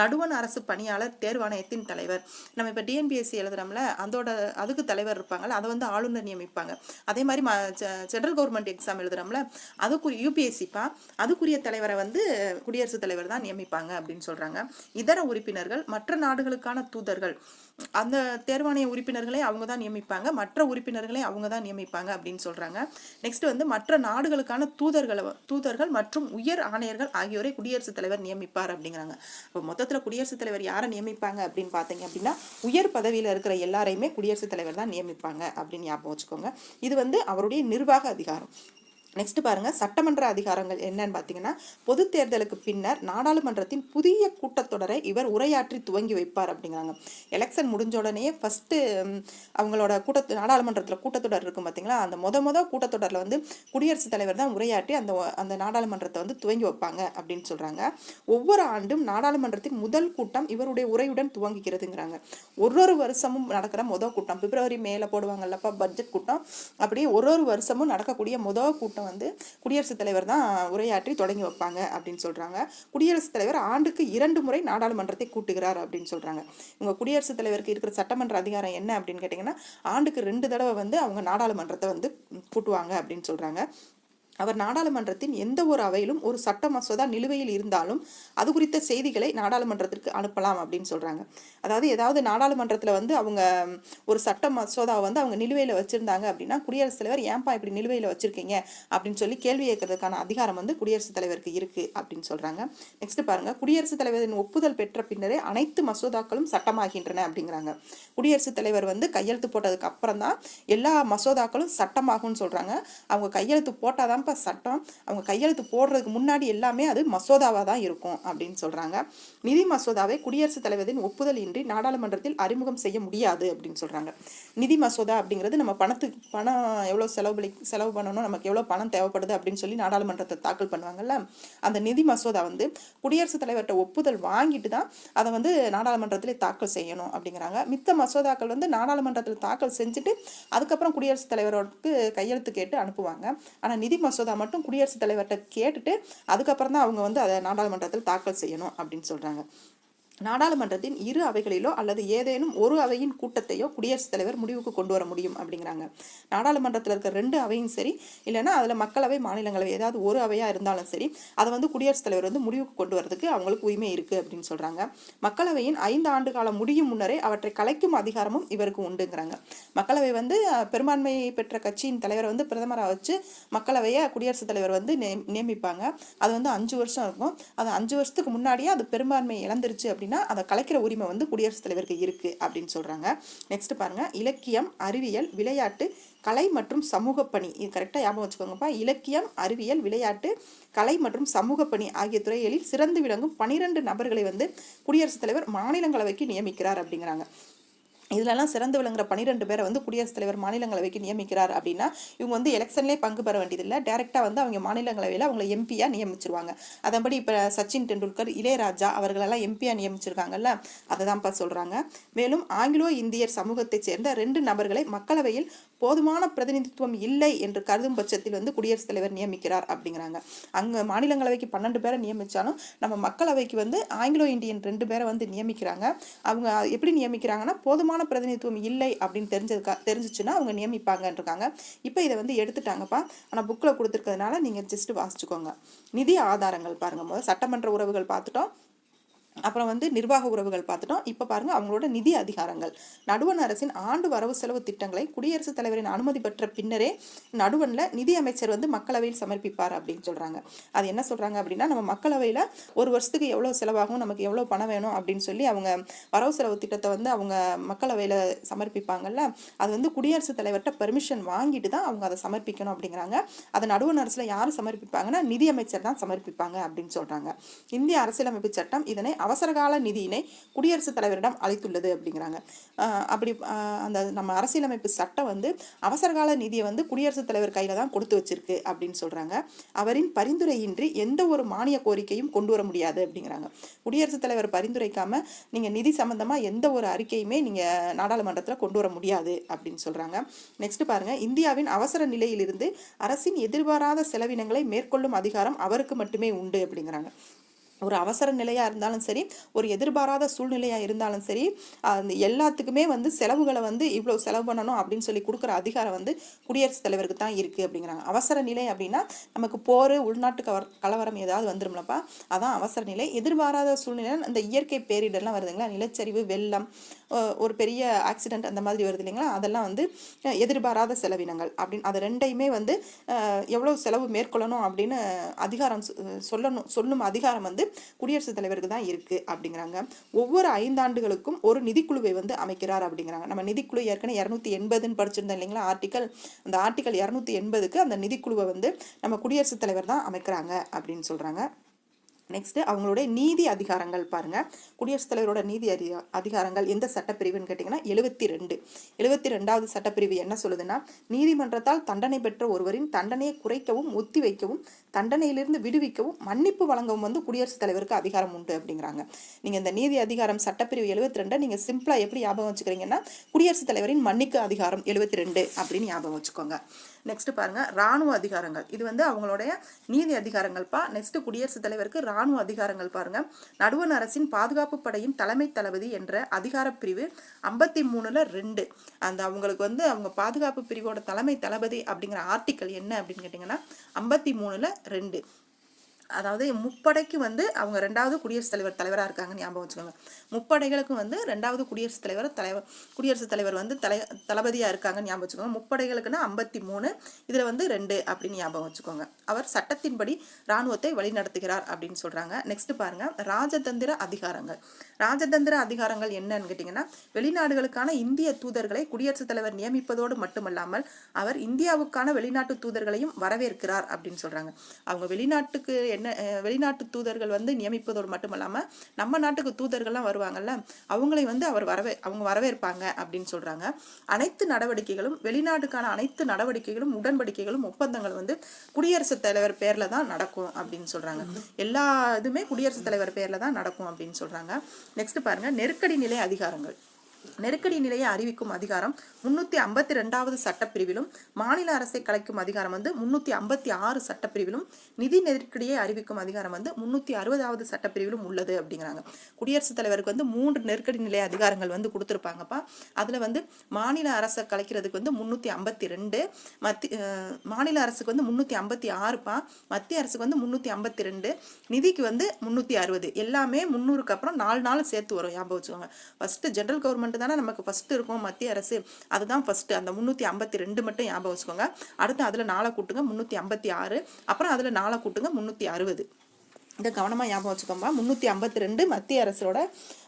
நடுவண் அரசு பணியாளர் தேர்வாணையத்தின் தலைவர். நம்ம இப்போ டிஎன்பிஎஸ்சி எழுதுறோம்ல அதோட அதுக்கு தலைவர் இருப்பாங்கல்ல அதை வந்து ஆளுநர் நியமிப்பாங்க. அதே மாதிரி சென்ட்ரல் கவர்மெண்ட் எக்ஸாம் எழுதுறோம்ல அதுக்குரிய யூபிஎஸ்சிப்பா அதுக்குரிய தலைவரை வந்து குடியரசுத் தலைவர் தான் நியமிப்பாங்க அப்படின்னு சொல்றாங்க. இதர உறுப்பினர்கள் மற்ற நாடுகளுக்கான தூதர்கள். அந்த தேர்வாணைய உறுப்பினர்களை அவங்க தான் நியமிப்பாங்க. மற்ற உறுப்பினர்களை அவங்க தான் நியமிப்பாங்க அப்படின்னு சொல்றாங்க. நெக்ஸ்ட் வந்து மற்ற நாடுகளுக்கான தூதர்களை தூதர்கள் மற்றும் உயர் ஆணையர்கள் ஆகியோரை குடியரசுத் தலைவர் நியமிப்பார் அப்படிங்கிறாங்க. இப்போ மொத்தத்தில் குடியரசுத் தலைவர் யாரை நியமிப்பாங்க அப்படின்னு பார்த்தீங்க அப்படின்னா உயர் பதவியில் இருக்கிற எல்லாரையுமே குடியரசுத் தலைவர் தான் நியமிப்பாங்க அப்படின்னு ஞாபகம் வச்சுக்கோங்க. இது வந்து அவருடைய நிர்வாக அதிகாரம். நெக்ஸ்ட் பாருங்க சட்டமன்ற அதிகாரங்கள் என்னன்னு பார்த்தீங்கன்னா பொது தேர்தலுக்கு பின்னர் நாடாளுமன்றத்தின் புதிய கூட்டத்தொடரை இவர் உரையாற்றி துவங்கி வைப்பார் அப்படிங்கிறாங்க. எலெக்ஷன் முடிஞ்ச உடனே ஃபஸ்ட்டு அவங்களோட கூட்ட நாடாளுமன்றத்தில் கூட்டத்தொடர் இருக்கும் பார்த்தீங்களா அந்த முத மொதல் கூட்டத்தொடரில் வந்து குடியரசுத் தலைவர் தான் உரையாற்றி அந்த அந்த நாடாளுமன்றத்தை வந்து துவங்கி வைப்பாங்க அப்படின்னு சொல்கிறாங்க ஒவ்வொரு ஆண்டும் நாடாளுமன்றத்தின் முதல் கூட்டம் இவருடைய உரையுடன் துவங்குகிறதுங்கிறாங்க. ஒரு ஒரு வருஷமும் நடக்கிற மொதல் கூட்டம் பிப்ரவரி மேலே போடுவாங்கல்லப்பா பட்ஜெட் கூட்டம். அப்படியே ஒரு ஒரு வருஷமும் நடக்கக்கூடிய மொதல் கூட்டம் வந்து குடியரசுத் தலைவர் தான் உரையாற்றி தொடங்கி வைப்பாங்க அப்படின்னு சொல்கிறாங்க குடியரசுத் தலைவர் ஆண்டுக்கு இரண்டு முறை நாடாளுமன்றத்தை கூட்டுகிறார் அப்படின்னு சொல்கிறாங்க இவங்க குடியரசுத் தலைவருக்கு இருக்கிற சட்டமன்ற அதிகாரம் என்ன அப்படின்னு கேட்டிங்கன்னா ஆண்டுக்கு ரெண்டு தடவை வந்து அவங்க நாடாளுமன்றத்தை வந்து கூட்டுவாங்க அப்படின்னு சொல்கிறாங்க அவர் நாடாளுமன்றத்தின் எந்த ஒரு அவையிலும் ஒரு சட்ட மசோதா நிலுவையில் இருந்தாலும் அது குறித்த செய்திகளை நாடாளுமன்றத்திற்கு அனுப்பலாம் அப்படின்னு சொல்றாங்க. அதாவது ஏதாவது நாடாளுமன்றத்தில் வந்து அவங்க ஒரு சட்ட மசோதாவை வந்து அவங்க நிலுவையில் வச்சிருந்தாங்க அப்படின்னா குடியரசுத் தலைவர் ஏன்பா இப்படி நிலுவையில் வச்சிருக்கீங்க அப்படின்னு சொல்லி கேள்வி கேட்கறதுக்கான அதிகாரம் வந்து குடியரசுத் தலைவருக்கு இருக்கு அப்படின்னு சொல்றாங்க. நெக்ஸ்ட் பாருங்க. குடியரசுத் தலைவரின் ஒப்புதல் பெற்ற பின்னரே அனைத்து மசோதாக்களும் சட்டமாகின்றன அப்படிங்கிறாங்க. குடியரசுத் தலைவர் வந்து கையெழுத்து போட்டதுக்கு அப்புறம் தான் எல்லா மசோதாக்களும் சட்டமாகும்னு சொல்றாங்க. அவங்க கையெழுத்து போட்டாதான்ப்பா சட்டம் அவங்க கையெழுத்து போடுறதுக்கு முன்னாடி எல்லாமே அது மசோதாவாக தான் இருக்கும் அப்படின்னு சொல்கிறாங்க நிதி மசோதாவை குடியரசுத் தலைவரின் ஒப்புதல் இன்றி நாடாளுமன்றத்தில் அறிமுகம் செய்ய முடியாது அப்படின்னு சொல்கிறாங்க நிதி மசோதா அப்படிங்கிறது நம்ம பணத்துக்கு பணம் எவ்வளோ செலவு செலவு பண்ணணும் நமக்கு எவ்வளோ பணம் தேவைப்படுது அப்படின்னு சொல்லி நாடாளுமன்றத்தை தாக்கல் பண்ணுவாங்கல்ல அந்த நிதி மசோதா வந்து குடியரசுத் தலைவர்கிட்ட ஒப்புதல் வாங்கிட்டு தான் அதை வந்து நாடாளுமன்றத்திலே தாக்கல் செய்யணும் அப்படிங்கிறாங்க. மித்த மசோதாக்கள் வந்து நாடாளுமன்றத்தில் தாக்கல் செஞ்சுட்டு அதுக்கப்புறம் குடியரசுத் தலைவரோருக்கு கையெழுத்து கேட்டு அனுப்புவாங்க. ஆனால் நிதி மசோதா மட்டும் குடியரசுத் தலைவர்கிட்ட கேட்டுட்டு அதுக்கப்புறம் தான் அவங்க வந்து அதை நாடாளுமன்றத்தில் தாக்கல் செய்யணும் அப்படின்னு சொல்கிறாங்க நாடாளுமன்றத்தின் இரு அவைகளிலோ அல்லது ஏதேனும் ஒரு அவையின் கூட்டத்தையோ குடியரசுத் தலைவர் முடிவுக்கு கொண்டு வர முடியும் அப்படிங்கிறாங்க. நாடாளுமன்றத்தில் இருக்கிற ரெண்டு அவையும் சரி இல்லைன்னா அதில் மக்களவை மாநிலங்களவை ஏதாவது ஒரு அவையாக இருந்தாலும் சரி அதை வந்து குடியரசுத் தலைவர் வந்து முடிவுக்கு கொண்டு வரதுக்கு அவங்களுக்கு உரிமை இருக்குது அப்படின்னு சொல்கிறாங்க மக்களவையின் ஐந்து ஆண்டு காலம் முடியும் முன்னரே அவற்றை கலைக்கும் அதிகாரமும் இவருக்கு உண்டுங்கிறாங்க. மக்களவை வந்து பெரும்பான்மை பெற்ற கட்சியின் தலைவரை வந்து பிரதமராக வச்சு மக்களவையை குடியரசுத் தலைவர் வந்து நியமிப்பாங்க. அது வந்து அஞ்சு வருஷம் இருக்கும். அது அஞ்சு வருஷத்துக்கு முன்னாடியே அது பெரும்பான்மை இழந்துருச்சு அப்படின்னு அதை கலைக்கிற உரிமை வந்து குடியரசுத் தலைவருக்கு இருக்குது அப்படின்னு சொல்கிறாங்க நெக்ஸ்ட் பாருங்க. இலக்கியம் அறிவியல் விளையாட்டு கலை மற்றும் சமூக பணி இது கரெக்டாக ஞாபகம் வச்சுக்கோங்கப்பா. இலக்கியம் அறிவியல் விளையாட்டு கலை மற்றும் சமூக பணி ஆகிய துறைகளில் சிறந்து விளங்கும் பனிரெண்டு நபர்களை வந்து குடியரசுத் தலைவர் மாநிலங்களவைக்கு நியமிக்கிறார் அப்படிங்கிறாங்க. இதுலலாம் சிறந்து விளங்குற பன்னிரெண்டு பேரை வந்து குடியரசுத் தலைவர் மாநிலங்களவைக்கு நியமிக்கிறார் அப்படின்னா இவங்க வந்து எலெக்ஷன்லேயே பங்கு பெற வேண்டியதில்லை. டேரெக்டாக வந்து அவங்க மாநிலங்களவையில் அவங்கள எம்பியாக நியமிச்சிருவாங்க. அதன்படி இப்போ சச்சின் டெண்டுல்கர் இளையராஜா அவர்களெல்லாம் எம்பியாக நியமிச்சிருக்காங்கல்ல அதை தான்ப்பா சொல்கிறாங்க மேலும் ஆங்கிலோ இந்தியர் சமூகத்தைச் சேர்ந்த ரெண்டு நபர்களை மக்களவையில் போதுமான பிரதிநிதித்துவம் இல்லை என்று கருதும் பட்சத்தில் வந்து குடியரசுத் தலைவர் நியமிக்கிறார் அப்படிங்கிறாங்க. அங்கே மாநிலங்களவைக்கு பன்னெண்டு பேரை நியமித்தாலும் நம்ம மக்களவைக்கு வந்து ஆங்கிலோ இந்தியன் ரெண்டு பேரை வந்து நியமிக்கிறாங்க. அவங்க எப்படி நியமிக்கிறாங்கன்னா போதுமான பிரதிநிதித்துவம் இல்லை அப்படின்னு தெரிஞ்சதுக்கா தெரிஞ்சிச்சுன்னா அவங்க நியமிப்பாங்கன்றிருக்காங்க. இப்போ இதை வந்து எடுத்துட்டாங்கப்பா. ஆனால் புக்கில் கொடுத்துருக்கிறதுனால நீங்கள் ஜஸ்ட் வாசிச்சுக்கோங்க. நிதி ஆதாரங்கள் பாருங்க. முதல் சட்டமன்ற உறவுகள் பார்த்துட்டோம். அப்புறம் வந்து நிர்வாக உறவுகள் பார்த்துட்டோம். இப்போ பாருங்கள் அவங்களோட நிதி அதிகாரங்கள். நடுவண் அரசின் ஆண்டு வரவு செலவு திட்டங்களை குடியரசுத் தலைவரின் அனுமதி பெற்ற பின்னரே நடுவனில் நிதி அமைச்சர் வந்து மக்களவையில் சமர்ப்பிப்பார் அப்படின்னு சொல்கிறாங்க அது என்ன சொல்கிறாங்க அப்படின்னா நம்ம மக்களவையில் ஒரு வருஷத்துக்கு எவ்வளோ செலவாகும் நமக்கு எவ்வளோ பணம் வேணும் அப்படின்னு சொல்லி அவங்க வரவு செலவு திட்டத்தை வந்து அவங்க மக்களவையில் சமர்ப்பிப்பாங்கல்ல அது வந்து குடியரசுத் தலைவர்கிட்ட பெர்மிஷன் வாங்கிட்டு தான் அவங்க அதை சமர்ப்பிக்கணும் அப்படிங்கிறாங்க. அதை நடுவண் அரசில் யார் சமர்ப்பிப்பாங்கன்னா நிதி அமைச்சர் தான் சமர்ப்பிப்பாங்க அப்படின்னு சொல்கிறாங்க இந்திய அரசியலமைப்பு சட்டம் இதனை அவசரகால நிதியினை குடியரசுத் தலைவரிடம் அளித்துள்ளது அப்படிங்கிறாங்க. அப்படி அந்த நம்ம அரசியலமைப்பு சட்டம் வந்து அவசரகால நிதியை வந்து குடியரசுத் தலைவர் கையில் தான் கொடுத்து வச்சிருக்கு அப்படின்னு சொல்கிறாங்க அவரின் பரிந்துரையின்றி எந்த ஒரு மானிய கோரிக்கையும் கொண்டு வர முடியாது அப்படிங்கிறாங்க. குடியரசுத் தலைவர் பரிந்துரைக்காம நீங்கள் நிதி சம்மந்தமாக எந்த ஒரு அறிக்கையுமே நீங்கள் நாடாளுமன்றத்தில் கொண்டு வர முடியாது அப்படின்னு சொல்கிறாங்க நெக்ஸ்ட் பாருங்க. இந்தியாவின் அவசர நிலையிலிருந்து அரசின் எதிர்பாராத செலவினங்களை மேற்கொள்ளும் அதிகாரம் அவருக்கு மட்டுமே உண்டு அப்படிங்கிறாங்க. ஒரு அவசர நிலையாக இருந்தாலும் சரி ஒரு எதிர்பாராத சூழ்நிலையாக இருந்தாலும் சரி அந்த எல்லாத்துக்குமே வந்து செலவுகளை வந்து இவ்வளோ செலவு பண்ணணும் அப்படின்னு சொல்லி கொடுக்குற அதிகாரம் வந்து குடியரசுத் தலைவருக்கு தான் இருக்குது அப்படிங்கிறாங்க. அவசர நிலை அப்படின்னா நமக்கு போர் உள்நாட்டு கவர் கலவரம் ஏதாவது வந்துரும்லப்பா. அதான் அவசர நிலை. எதிர்பாராத சூழ்நிலை அந்த இயற்கை பேரிடர்லாம் வருதுங்களா? நிலச்சரிவு வெள்ளம் ஒரு பெரிய ஆக்சிடென்ட் அந்த மாதிரி வருது இல்லைங்களா? அதெல்லாம் வந்து எதிர்பாராத செலவினங்கள் அப்படின்னு. அது ரெண்டையுமே வந்து எவ்வளோ செலவு மேற்கொள்ளணும் அப்படின்னு அதிகாரம் சொ- சொல்லணும் சொல்லும் அதிகாரம் வந்து குடியரசுத் தலைவருக்கு தான் இருக்குது அப்படிங்கிறாங்க. ஒவ்வொரு ஐந்தாண்டுகளுக்கும் ஒரு நிதிக்குழுவை வந்து அமைக்கிறார் அப்படிங்கிறாங்க. நம்ம நிதிக்குழு ஏற்கனவே இரநூத்தி எண்பதுன்னு படிச்சிருந்தோம் இல்லைங்களா? ஆர்டிக்கல் அந்த ஆர்டிக்கல் இரநூத்தி எண்பதுக்கு அந்த நிதிக்குழுவை வந்து நம்ம குடியரசுத் தலைவர் தான் அமைக்கிறாங்க அப்படின்னு சொல்கிறாங்க நெக்ஸ்ட்டு அவங்களுடைய நீதி அதிகாரங்கள் பாருங்க. குடியரசுத் தலைவரோட நீதி அதி அதிகாரங்கள் எந்த சட்டப்பிரிவுன்னு கேட்டிங்கன்னா எழுபத்தி ரெண்டு எழுபத்தி ரெண்டாவது சட்டப்பிரிவு என்ன சொல்லுதுன்னா நீதிமன்றத்தால் தண்டனை பெற்ற ஒருவரின் தண்டனையை குறைக்கவும் ஒத்தி வைக்கவும் தண்டனையிலிருந்து விடுவிக்கவும் மன்னிப்பு வழங்கவும் வந்து குடியரசுத் தலைவருக்கு அதிகாரம் உண்டு அப்படிங்கிறாங்க. நீங்கள் இந்த நீதி அதிகாரம் சட்டப்பிரிவு எழுபத்தி ரெண்டை நீங்கள் சிம்பிளாக எப்படி ஞாபகம் வச்சுக்கிறீங்கன்னா குடியரசுத் தலைவரின் மன்னிக்க அதிகாரம் எழுபத்தி ரெண்டு அப்படின்னு ஞாபகம் வச்சுக்கோங்க. நெக்ஸ்ட் பாருங்க ராணுவ அதிகாரங்கள். இது வந்து அவங்களுடைய நீதி அதிகாரங்கள்ப்பா. நெக்ஸ்ட் குடியரசுத் தலைவருக்கு ராணுவ அதிகாரங்கள் பாருங்க. நடுவண் அரசின் பாதுகாப்பு படையின் தலைமை தளபதி என்ற அதிகார பிரிவு ஐம்பத்தி மூணுல ரெண்டு. அந்த அவங்களுக்கு வந்து அவங்க பாதுகாப்பு பிரிவோட தலைமை தளபதி அப்படிங்கிற ஆர்டிக்கல் என்ன அப்படின்னு கேட்டிங்கன்னா ஐம்பத்தி மூணுல ரெண்டு. அதாவது முப்படைக்கு வந்து அவங்க ரெண்டாவது குடியரசுத் தலைவர் தலைவராக இருக்காங்க ஞாபகம் வச்சுக்கோங்க. முப்படைகளுக்கும் வந்து ரெண்டாவது குடியரசுத் தலைவர் தலைவர் குடியரசுத் தலைவர் வந்து தலை தளபதியாக இருக்காங்க ஞாபகம் வச்சுக்கோங்க. முப்படைகளுக்குன்னா ஐம்பத்தி மூணு இதில் வந்து ரெண்டு அப்படின்னு ஞாபகம் வச்சுக்கோங்க. அவர் சட்டத்தின்படி இராணுவத்தை வழிநடத்துகிறார் அப்படின்னு சொல்கிறாங்க நெக்ஸ்ட் பாருங்கள் ராஜதந்திர அதிகாரங்கள். ராஜதந்திர அதிகாரங்கள் என்னன்னு கேட்டிங்கன்னா வெளிநாடுகளுக்கான இந்திய தூதர்களை குடியரசுத் தலைவர் நியமிப்பதோடு மட்டுமல்லாமல் அவர் இந்தியாவுக்கான வெளிநாட்டு தூதர்களையும் வரவேற்கிறார் அப்படின்னு சொல்கிறாங்க அவங்க வெளிநாட்டுக்கு என்ன வெளிநாட்டு தூதர்கள் வந்து நியமிப்பதோடு மட்டும் இல்லாமல் நம்ம நாட்டுக்கு தூதர்கள்லாம் வருவாங்கல்ல அவங்களை வந்து அவர் வரவே அவங்க வரவேற்பாங்க அப்படின்னு சொல்கிறாங்க அனைத்து நடவடிக்கைகளும் வெளிநாட்டுக்கான அனைத்து நடவடிக்கைகளும் உடன்படிக்கைகளும் ஒப்பந்தங்கள் வந்து குடியரசுத் தலைவர் பேரில் தான் நடக்கும் அப்படின்னு சொல்கிறாங்க எல்லா இதுவுமே குடியரசுத் தலைவர் பேரில் தான் நடக்கும் அப்படின்னு சொல்கிறாங்க நெக்ஸ்ட் பாருங்கள் நெருக்கடி நிலை அதிகாரங்கள். நெருக்கடி நிலையை அறிவிக்கும் அதிகாரம் முன்னூற்றி ஐம்பத்தி ரெண்டாவது சட்டப்பிரிவிலும் மாநில அரசை கலைக்கும் அதிகாரம் வந்து முன்னூற்றி ஐம்பத்தி ஆறு சட்டப்பிரிவிலும் நிதி நெருக்கடியை அறிவிக்கும் அதிகாரம் வந்து முன்னூற்றி அறுபதாவது சட்டப்பிரிவிலும் உள்ளது அப்படிங்கிறாங்க. குடியரசுத் தலைவருக்கு வந்து மூன்று நெருக்கடி நிலை அதிகாரங்கள் வந்து கொடுத்துருப்பாங்கப்பா. அதில் வந்து மாநில அரசை கலைக்கிறதுக்கு வந்து முந்நூற்றி ஐம்பத்தி ரெண்டு மத்திய மாநில அரசுக்கு வந்து முந்நூற்றி ஐம்பத்தி ஆறுப்பா மத்திய அரசுக்கு வந்து முந்நூற்றி ஐம்பத்தி ரெண்டு நிதிக்கு வந்து முந்நூற்றி அறுபது. எல்லாமே முந்நூறுக்கு அப்புறம் நாலு நாள் சேர்த்து வரும் ஞாபகம் வச்சுக்கோங்க. ஃபஸ்ட்டு ஜென்ரல் கவர்மெண்ட் தானே நமக்கு ஃபஸ்ட்டு இருக்கும் மத்திய அரசு. அதுதான் ஃபஸ்ட்டு அந்த முந்நூற்றி ஐம்பத்தி ரெண்டு மட்டும் ஞாபகம் வச்சுக்கோங்க. அடுத்து அதில் நாளை கூட்டுங்க முந்நூற்றி ஐம்பத்தி ஆறு. அப்புறம் அதில் நாளை கூட்டுங்க முந்நூற்றி அறுபது. இதை கவனமாக ஞாபகம் வச்சுக்கோம்பா முந்நூற்றி ஐம்பத்தி ரெண்டு மத்திய அரசோட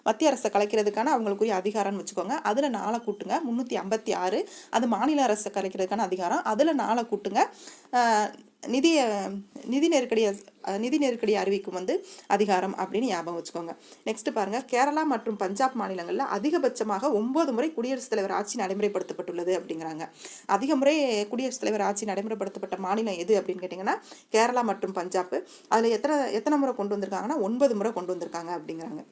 மத்திய அரசை கலைக்கிறதுக்கான அவங்களுக்குரிய அதிகாரம்னு வச்சுக்கோங்க. அதில் நாளை கூட்டுங்க முந்நூற்றி ஐம்பத்தி ஆறு. அது மாநில அரசை கலைக்கிறதுக்கான அதிகாரம். அதில் நாளை கூட்டுங்க. ஆஹ், நிதிய நிதி நெருக்கடியை நிதி நெருக்கடியை அறிவிக்கும் வந்து அதிகாரம் அப்படின்னு ஞாபகம் வச்சுக்கோங்க. நெக்ஸ்ட் பாருங்க. கேரளா மற்றும் பஞ்சாப் மாநிலங்களில் அதிகபட்சமாக ஒன்பது முறை குடியரசுத் தலைவர் ஆட்சி நடைமுறைப்படுத்தப்பட்டுள்ளது அப்படிங்கிறாங்க. அதிக முறை குடியரசுத் தலைவர் ஆட்சி நடைமுறைப்படுத்தப்பட்ட மாநிலம் எது அப்படின்னு கேட்டிங்கன்னா கேரளா மற்றும் பஞ்சாப். அதில் எத்தனை எத்தனை முறை கொண்டு வந்திருக்காங்கன்னா ஒன்பது முறை கொண்டு வந்திருக்காங்க அப்படிங்கிறாங்க.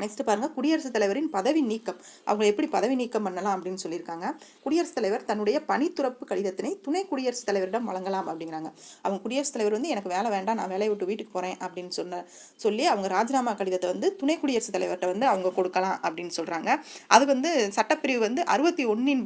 நெக்ஸ்ட் பாருங்க குடியரசுத் தலைவரின் பதவி நீக்கம். அவங்க எப்படி பதவி நீக்கம் பண்ணலாம் அப்படின்னு சொல்லியிருக்காங்க. குடியரசுத் தலைவர் தன்னுடைய பணித்துறப்பு கடிதத்தினை துணை குடியரசுத் தலைவரிடம் வழங்கலாம் அப்படிங்கிறாங்க. அவங்க குடியரசுத் தலைவர் வந்து எனக்கு வேலை வேண்டாம் நான் வேலையை விட்டு வீட்டுக்கு போறேன் அப்படின்னு சொன்ன சொல்லி அவங்க ராஜினாமா கடிதத்தை வந்து துணை குடியரசுத் தலைவர்கிட்ட வந்து அவங்க கொடுக்கலாம் அப்படின்னு சொல்றாங்க. அது வந்து சட்டப்பிரிவு வந்து அறுபத்தி ஒன்னின்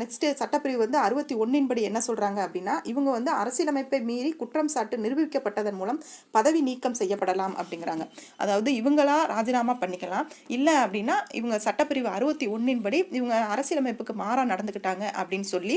நெக்ஸ்ட்டு சட்டப்பிரிவு வந்து அறுபத்தி ஒன்றின்படி என்ன சொல்கிறாங்க அப்படின்னா இவங்க வந்து அரசியலமைப்பை மீறி குற்றம் சாட்டு நிரூபிக்கப்பட்டதன் மூலம் பதவி நீக்கம் செய்யப்படலாம் அப்படிங்கிறாங்க. அதாவது இவங்களா ராஜினாமா பண்ணிக்கலாம். இல்லை அப்படின்னா இவங்க சட்டப்பிரிவு அறுபத்தி ஒன்றின்படி இவங்க அரசியலமைப்புக்கு மாறாக நடந்துக்கிட்டாங்க அப்படின்னு சொல்லி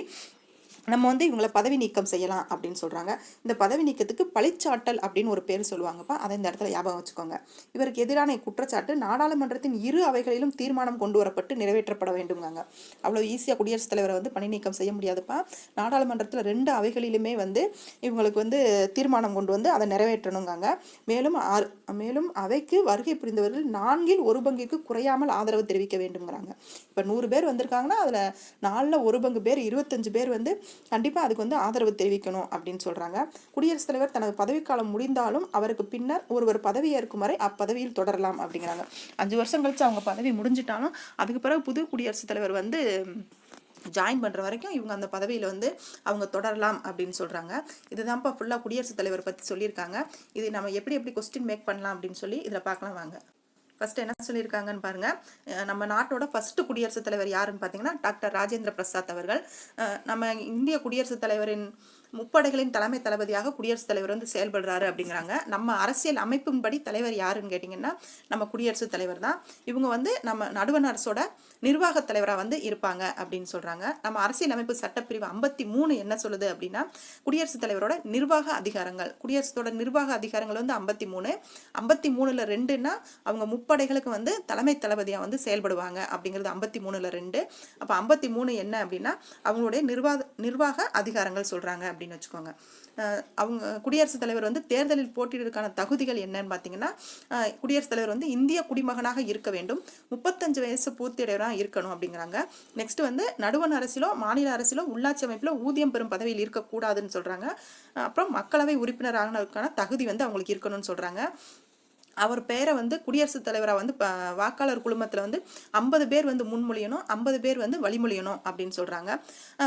நம்ம வந்து இவங்கள பதவி நீக்கம் செய்யலாம் அப்படின்னு சொல்கிறாங்க இந்த பதவி நீக்கத்துக்கு பழிச்சாட்டல் அப்படின்னு ஒரு பேர் சொல்லுவாங்கப்பா. அதை இந்த இடத்துல ஞாபகம் வச்சுக்கோங்க. இவருக்கு எதிரான குற்றச்சாட்டு நாடாளுமன்றத்தின் இரு அவைகளிலும் தீர்மானம் கொண்டு வரப்பட்டு நிறைவேற்றப்பட வேண்டும்காங்க அவ்வளோ ஈஸியாக குடியரசுத் தலைவரை வந்து பணி நீக்கம் செய்ய முடியாதுப்பா. நாடாளுமன்றத்தில் ரெண்டு அவைகளிலுமே வந்து இவங்களுக்கு வந்து தீர்மானம் கொண்டு வந்து அதை நிறைவேற்றணுங்காங்க. மேலும் ஆறு மேலும் அவைக்கு வருகை புரிந்தவர்கள் நான்கில் ஒரு பங்கிற்கு குறையாமல் ஆதரவு தெரிவிக்க வேண்டுங்கிறாங்க இப்போ நூறு பேர் வந்திருக்காங்கன்னா அதில் நாலில் ஒரு பங்கு பேர் இருபத்தஞ்சு பேர் வந்து கண்டிப்பாக அதுக்கு வந்து ஆதரவு தெரிவிக்கணும் அப்படின்னு சொல்கிறாங்க குடியரசுத் தலைவர் தனது பதவிக்காலம் முடிந்தாலும் அவருக்கு பின்னர் ஒருவர் பதவியேற்கும் வரை அப்பதவியில் தொடரலாம் அப்படிங்கிறாங்க. அஞ்சு வருஷம் கழிச்சு அவங்க பதவி முடிஞ்சிட்டாலும் அதுக்கு பிறகு புது குடியரசுத் தலைவர் வந்து ஜாயின் பண்ணுற வரைக்கும் இவங்க அந்த பதவியில் வந்து அவங்க தொடரலாம் அப்படின்னு சொல்கிறாங்க இதுதான்ப்பா ஃபுல்லாக குடியரசுத் தலைவர் பற்றி சொல்லியிருக்காங்க. இது நம்ம எப்படி எப்படி கொஸ்டின் மேக் பண்ணலாம் அப்படின்னு சொல்லி இதில் பார்க்கலாம் வாங்க. ஃபர்ஸ்ட் என்ன சொல்லியிருக்காங்கன்னு பாருங்க. நம்ம நாட்டோட ஃபர்ஸ்ட் குடியரசுத் தலைவர் யாருன்னு பார்த்தீங்கன்னா டாக்டர் ராஜேந்திர பிரசாத் அவர்கள். நம்ம இந்திய குடியரசுத் தலைவரின் முப்படைகளின் தலைமை தளபதியாக குடியரசுத் தலைவர் வந்து செயல்படுறாரு அப்படிங்கிறாங்க. நம்ம அரசியல் அமைப்பின்படி தலைவர் யாருன்னு கேட்டிங்கன்னா நம்ம குடியரசுத் தலைவர் தான். இவங்க வந்து நம்ம நடுவண் அரசோட நிர்வாகத் தலைவராக வந்து இருப்பாங்க அப்படின்னு சொல்கிறாங்க நம்ம அரசியல் அமைப்பு சட்டப்பிரிவு ஐம்பத்தி மூணு என்ன சொல்லுது அப்படின்னா குடியரசுத் தலைவரோட நிர்வாக அதிகாரங்கள். குடியரசோட நிர்வாக அதிகாரங்கள் வந்து ஐம்பத்தி மூணு. ஐம்பத்தி மூணில் ரெண்டுன்னா அவங்க முப்படைகளுக்கு வந்து தலைமை தளபதியாக வந்து செயல்படுவாங்க அப்படிங்கிறது ஐம்பத்தி மூணில் ரெண்டு. அப்போ ஐம்பத்தி மூணு என்ன அப்படின்னா அவங்களுடைய நிர்வாக நிர்வாக அதிகாரங்கள் சொல்கிறாங்க அப்படின்னு வச்சுக்கோங்க. அவங்க குடியரசுத் தலைவர் வந்து தேர்தலில் போட்டியிடுவதற்கான தகுதிகள் என்னன்னு பார்த்தீங்கன்னா குடியரசுத் தலைவர் வந்து இந்திய குடிமகனாக இருக்க வேண்டும். முப்பத்தஞ்சு வயசு பூர்த்தியடைவராக இருக்கணும் அப்படிங்கிறாங்க. நெக்ஸ்ட் வந்து நடுவண் அரசிலோ மாநில அரசிலோ உள்ளாட்சி அமைப்பிலோ ஊதியம் பெறும் பதவியில் இருக்கக்கூடாதுன்னு சொல்கிறாங்க அப்புறம் மக்களவை உறுப்பினர் தகுதி வந்து அவங்களுக்கு இருக்கணும்னு சொல்கிறாங்க அவர் பெயரை வந்து குடியரசுத் தலைவராக வந்து ப- வாக்காளர் குழுமத்தில் வந்து ஐம்பது பேர் வந்து முன்மொழியணும் ஐம்பது பேர் வந்து வழிமொழியணும் அப்படின்னு சொல்கிறாங்க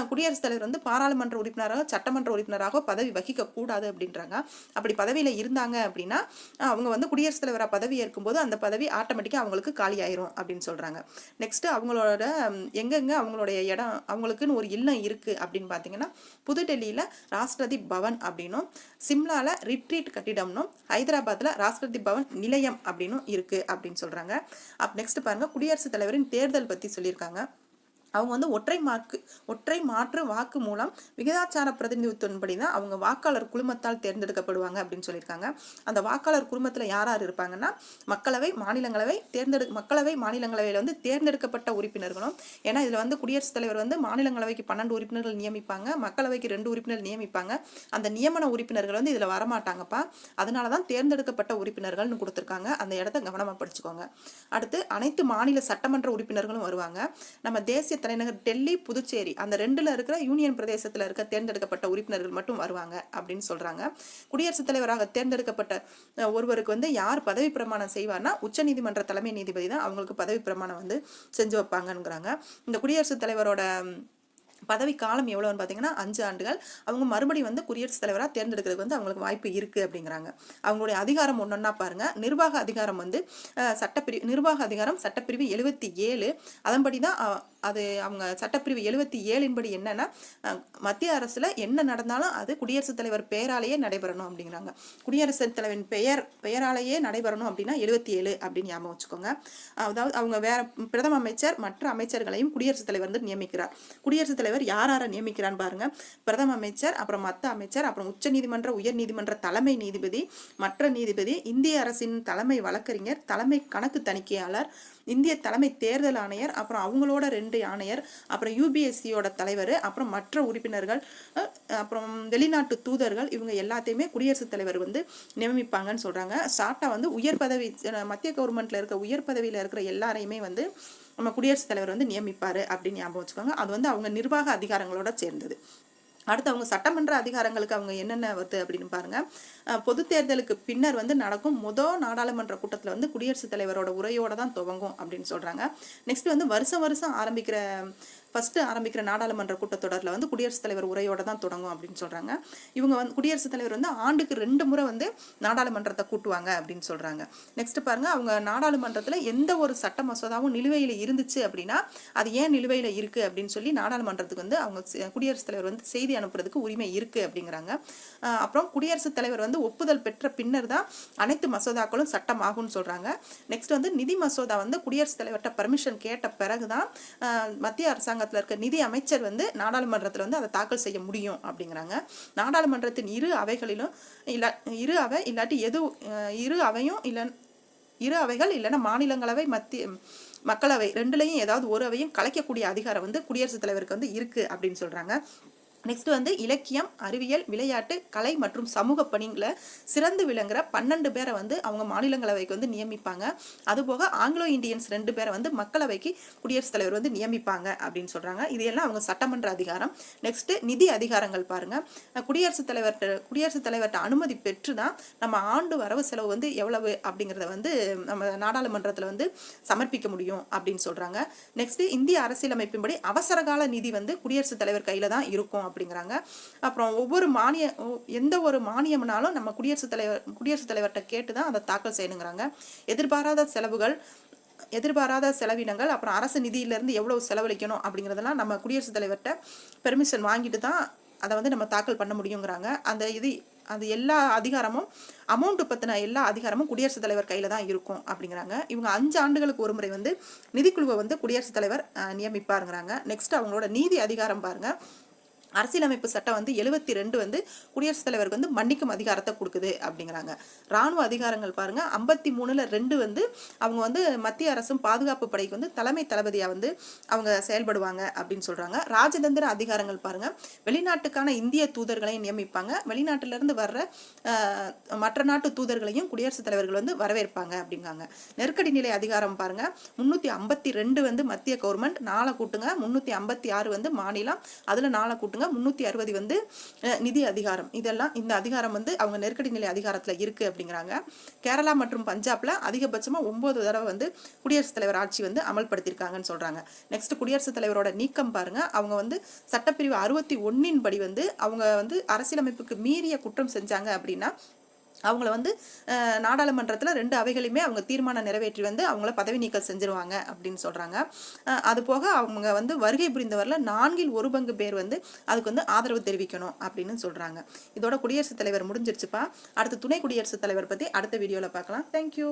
குடியரசுத் தலைவர் வந்து பாராளுமன்ற உறுப்பினராக சட்டமன்ற உறுப்பினராக பதவி வகிக்க கூடாது அப்படின்றாங்க. அப்படி பதவியில் இருந்தாங்க அப்படின்னா அவங்க வந்து குடியரசுத் தலைவராக பதவி ஏற்கும்போது அந்த பதவி ஆட்டோமேட்டிக்காக அவங்களுக்கு காலியாயிரும் அப்படின்னு சொல்கிறாங்க நெக்ஸ்ட் அவங்களோட எங்கெங்கே அவங்களுடைய இடம் அவங்களுக்குன்னு ஒரு இல்லம் இருக்குது அப்படின்னு பார்த்தீங்கன்னா புதுடெல்லியில் ராஷ்டிரதி பவன் அப்படின்னும் சிம்லாவில் ரிட்ரீட் கட்டிடம்னும் ஹைதராபாத்தில் ராஷ்டிரதி பவன் நிலையம் அப்படின்னும் இருக்குது அப்படின்னு சொல்கிறாங்க அப் நெக்ஸ்ட் பாருங்கள் குடியரசுத் தலைவரின் தேர்தல் பற்றி சொல்லியிருக்காங்க. அவங்க வந்து ஒற்றை மாக்கு ஒற்றை மாற்று வாக்கு மூலம் விகிதாச்சார பிரதிநிதித்துவன்படி தான் அவங்க வாக்காளர் குழுமத்தால் தேர்ந்தெடுக்கப்படுவாங்க அப்படின்னு சொல்லியிருக்காங்க. அந்த வாக்காளர் குழுமத்தில் யார் யார் இருப்பாங்கன்னா மக்களவை மாநிலங்களவை தேர்ந்தெடு மக்களவை மாநிலங்களவையில் வந்து தேர்ந்தெடுக்கப்பட்ட உறுப்பினர்களும் ஏன்னா இதில் வந்து குடியரசுத் தலைவர் வந்து மாநிலங்களவைக்கு பன்னெண்டு உறுப்பினர்கள் நியமிப்பாங்க மக்களவைக்கு ரெண்டு உறுப்பினர் நியமிப்பாங்க. அந்த நியமன உறுப்பினர்கள் வந்து இதில் வரமாட்டாங்கப்பா. அதனால தான் தேர்ந்தெடுக்கப்பட்ட உறுப்பினர்கள்னு கொடுத்துருக்காங்க. அந்த இடத்த கவனமாக படிச்சுக்கோங்க. அடுத்து அனைத்து மாநில சட்டமன்ற உறுப்பினர்களும் வருவாங்க. நம்ம தேசிய தலைநகர் டெல்லி புதுச்சேரி அந்த ரெண்டுல இருக்கிற யூனியன் பிரதேசத்துல இருக்க தேர்ந்தெடுக்கப்பட்ட உறுப்பினர்கள் மட்டும் வருவாங்க அப்படின்னு சொல்றாங்க. குடியரசுத் தலைவராக தேர்ந்தெடுக்கப்பட்ட ஒருவருக்கு வந்து யார் பதவி பிரமாணம் செய்வார்னா உச்சநீதிமன்ற தலைமை நீதிபதி தான் அவங்களுக்கு பதவி பிரமாணம் வந்து செஞ்சு வைப்பாங்கங்கிறாங்க இந்த குடியரசுத் தலைவரோட பதவி காலம் எவ்வளோன்னு பார்த்தீங்கன்னா அஞ்சு ஆண்டுகள். அவங்க மறுபடியும் வந்து குடியரசுத் தலைவராக தேர்ந்தெடுக்கிறதுக்கு வந்து அவங்களுக்கு வாய்ப்பு இருக்குது அப்படிங்கிறாங்க. அவங்களுடைய அதிகாரம் ஒன்றொன்னா பாருங்கள் நிர்வாக அதிகாரம் வந்து சட்டப்பிரிவு நிர்வாக அதிகாரம் சட்டப்பிரிவு எழுபத்தி ஏழு. அதன்படி தான் அது அவங்க சட்டப்பிரிவு எழுபத்தி ஏழின்படி என்னன்னா மத்திய அரசில் என்ன நடந்தாலும் அது குடியரசுத் தலைவர் பெயராலேயே நடைபெறணும் அப்படிங்கிறாங்க. குடியரசுத் தலைவரின் பெயர் பெயராலேயே நடைபெறணும் அப்படின்னா எழுபத்தி ஏழு அப்படின்னு ஞாபகம் வச்சுக்கோங்க. அதாவது அவங்க வேற பிரதம அமைச்சர் மற்ற அமைச்சர்களையும் குடியரசுத் தலைவர் வந்து நியமிக்கிறார். குடியரசுத் தலைவர் யார் யாரை நியமிக்கிறான்னு பாருங்க. பிரதம அமைச்சர் அப்புறம் மத்த அமைச்சர் அப்புறம் உச்ச நீதிமன்ற உயர் நீதிமன்ற தலைமை நீதிபதி மற்ற நீதிபதி இந்திய அரசின் தலைமை வழக்கறிஞர் தலைமை கணக்கு தணிக்கையாளர் இந்திய தலைமை தேர்தல் ஆணையர் அப்புறம் அவங்களோட ரெண்டு ஆணையர் அப்புறம் யூபிஎஸ்சியோட தலைவர் அப்புறம் மற்ற உறுப்பினர்கள் அப்புறம் வெளிநாட்டு தூதர்கள் இவங்க எல்லாத்தையுமே குடியரசுத் தலைவர் வந்து நியமிப்பாங்கன்னு சொல்றாங்க. ஷார்ட்டாக வந்து உயர் பதவி மத்திய கவர்மெண்ட்ல இருக்க உயர் பதவியில் இருக்கிற எல்லாரையுமே வந்து நம்ம குடியரசுத் தலைவர் வந்து நியமிப்பாரு அப்படின்னு ஞாபகம் வச்சுக்கோங்க. அது வந்து அவங்க நிர்வாக அதிகாரங்களோட சேர்ந்தது. அடுத்து அவங்க சட்டமன்ற அதிகாரங்களுக்கு அவங்க என்னென்ன வருது அப்படின்னு பாருங்க. பொது தேர்தலுக்கு பின்னர் வந்து நடக்கும் முதல் நாடாளுமன்ற கூட்டத்தில் வந்து குடியரசுத் தலைவரோட உரையோட தான் துவங்கும் அப்படின்னு சொல்றாங்க. நெக்ஸ்ட் வந்து வருஷம் வருஷம் ஆரம்பிக்கிற ஃபர்ஸ்ட் ஆரம்பிக்கிற நாடாளுமன்ற கூட்டத்தொடரில் வந்து குடியரசுத் தலைவர் உரையோட தான் தொடங்கும் அப்படின்னு சொல்கிறாங்க இவங்க வந்து குடியரசுத் தலைவர் வந்து ஆண்டுக்கு ரெண்டு முறை வந்து நாடாளுமன்றத்தை கூட்டுவாங்க அப்படின்னு சொல்கிறாங்க நெக்ஸ்ட் பாருங்க அவங்க நாடாளுமன்றத்தில் எந்த ஒரு சட்ட மசோதாவும் நிலுவையில் இருந்துச்சு அப்படின்னா அது ஏன் நிலுவையில் இருக்கு அப்படின்னு சொல்லி நாடாளுமன்றத்துக்கு வந்து அவங்க குடியரசுத் தலைவர் வந்து செய்தி அனுப்புறதுக்கு உரிமை இருக்கு அப்படிங்கிறாங்க. அப்புறம் குடியரசுத் தலைவர் வந்து ஒப்புதல் பெற்ற பின்னர் தான் அனைத்து மசோதாக்களும் சட்டமாகும்னு சொல்றாங்க. நெக்ஸ்ட் வந்து நிதி மசோதா வந்து குடியரசுத் தலைவர்கிட்ட பர்மிஷன் கேட்ட பிறகுதான் தான் மத்திய அரசாங்கத்தில் இருக்க நிதி அமைச்சர் வந்து நாடாளுமன்றத்தில் வந்து அதை தாக்கல் செய்ய முடியும் அப்படிங்கிறாங்க. நாடாளுமன்றத்தின் இரு அவைகளிலும் இல்ல இரு அவை இல்லாட்டி எது இரு அவையும் இல்ல இரு அவைகள் இல்லைன்னா மாநிலங்களவை மத்திய மக்களவை ரெண்டுலையும் ஏதாவது ஒரு அவையும் கலைக்கக்கூடிய அதிகாரம் வந்து குடியரசுத் தலைவருக்கு வந்து இருக்கு அப்படின்னு சொல்றாங்க. நெக்ஸ்ட் வந்து இலக்கியம் அறிவியல் விளையாட்டு கலை மற்றும் சமூக பணிகளை சிறந்து விளங்குற பன்னெண்டு பேரை வந்து அவங்க மாநிலங்களவைக்கு வந்து நியமிப்பாங்க. அதுபோக ஆங்கிலோ இந்தியன்ஸ் ரெண்டு பேரை வந்து மக்களவைக்கு குடியரசுத் தலைவர் வந்து நியமிப்பாங்க அப்படின்னு சொல்றாங்க. இது எல்லாம் அவங்க சட்டமன்ற அதிகாரம். நெக்ஸ்ட் நிதி அதிகாரங்கள் பாருங்க. குடியரசுத் தலைவர்கிட்ட குடியரசுத் தலைவர்கிட்ட அனுமதி பெற்று தான் நம்ம ஆண்டு வரவு செலவு வந்து எவ்வளவு அப்படிங்கிறத வந்து நம்ம நாடாளுமன்றத்தில் வந்து சமர்ப்பிக்க முடியும் அப்படின்னு சொல்றாங்க. நெக்ஸ்ட் இந்திய அரசியலமைப்பின்படி அவசர கால நிதி வந்து குடியரசுத் தலைவர் கையில தான் இருக்கும் அப்படிங்கிறாங்க. அப்புறம் ஒவ்வொரு மானிய எந்த ஒரு மானியம்னாலும் நம்ம குடியரசுத் தலைவர் குடியரசுத் தலைவர்கிட்ட கேட்டு தான் அதை தாக்கல் செய்யணுங்கிறாங்க. எதிர்பாராத செலவுகள் எதிர்பாராத செலவினங்கள் அப்புறம் அரசு நிதியிலிருந்து எவ்வளவு செலவழிக்கணும் அப்படிங்கிறதெல்லாம் நம்ம குடியரசுத் தலைவர்கிட்ட பெர்மிஷன் வாங்கிட்டு தான் அதை வந்து நம்ம தாக்கல் பண்ண முடியுங்கிறாங்க. அந்த இது அது எல்லா அதிகாரமும் அமௌண்ட் பற்றின எல்லா அதிகாரமும் குடியரசுத் தலைவர் கையில் தான் இருக்கும் அப்படிங்கிறாங்க. இவங்க அஞ்சு ஆண்டுகளுக்கு ஒரு முறை வந்து நிதிக்குழுவை வந்து குடியரசுத் தலைவர் நியமிப்பாருங்கிறாங்க. நெக்ஸ்ட் அவங்களோட நீதி அதிகாரம் பாருங்கள் அரசியலமைப்பு சட்டம் வந்து எழுபத்தி ரெண்டு வந்து குடியரசுத் தலைவருக்கு வந்து மன்னிக்கும் அதிகாரத்தை கொடுக்குது அப்படிங்கிறாங்க. ராணுவ அதிகாரங்கள் பாருங்க ஐம்பத்தி மூணுல ரெண்டு வந்து அவங்க வந்து மத்திய அரசும் பாதுகாப்பு படைக்கு வந்து தலைமை தளபதியா வந்து அவங்க செயல்படுவாங்க அப்படின்னு சொல்றாங்க. ராஜதந்திர அதிகாரங்கள் பாருங்க வெளிநாட்டுக்கான இந்திய தூதர்களை நியமிப்பாங்க. வெளிநாட்டில இருந்து வர்ற மற்ற நாட்டு தூதர்களையும் குடியரசுத் தலைவர்கள் வந்து வரவேற்பாங்க அப்படிங்காங்க நெருக்கடி நிலை அதிகாரம் பாருங்க முன்னூத்தி ஐம்பத்தி ரெண்டு வந்து மத்திய கவர்மெண்ட் நாளை கூட்டுங்க முன்னூத்தி ஐம்பத்தி ஆறு வந்து மாநிலம் அதுல நாளை கூட்டுங்க முன்னூத்தி அறுபது வந்து நிதி அதிகாரம். இதெல்லாம் இந்த அதிகாரம் வந்து அவங்க நெருக்கடி நிலை அதிகாரத்தில் இருக்கு அப்படிங்கிறாங்க. கேரளா மற்றும் பஞ்சாப்ல அதிகபட்சமாக ஒம்பது தடவை வந்து குடியரசுத் தலைவர் ஆட்சி வந்து அமல்படுத்தியிருக்காங்கன்னு சொல்றாங்க. நெக்ஸ்ட் குடியரசுத் தலைவரோட நீக்கம் பாருங்க. அவங்க வந்து சட்டப்பிரிவு அறுபத்தி ஒன்றின் படி வந்து அவங்க வந்து அரசியலமைப்புக்கு மீறிய குற்றம் செஞ்சாங்க அப்படின்னா அவங்கள வந்து நாடாளுமன்றத்தில் ரெண்டு அவைகளையுமே அவங்க தீர்மானம் நிறைவேற்றி வந்து அவங்கள பதவி நீக்கம் செஞ்சிருவாங்க அப்படின்னு சொல்கிறாங்க அது போக அவங்க வந்து வருகை புரிந்தவரில் நான்கில் ஒரு பங்கு பேர் வந்து அதுக்கு வந்து ஆதரவு தெரிவிக்கணும் அப்படின்னு சொல்கிறாங்க இதோட குடியரசுத் தலைவர் முடிஞ்சிருச்சுப்பா. அடுத்து துணை குடியரசுத் தலைவர் பற்றி அடுத்த வீடியோவில் பார்க்கலாம். தேங்க்யூ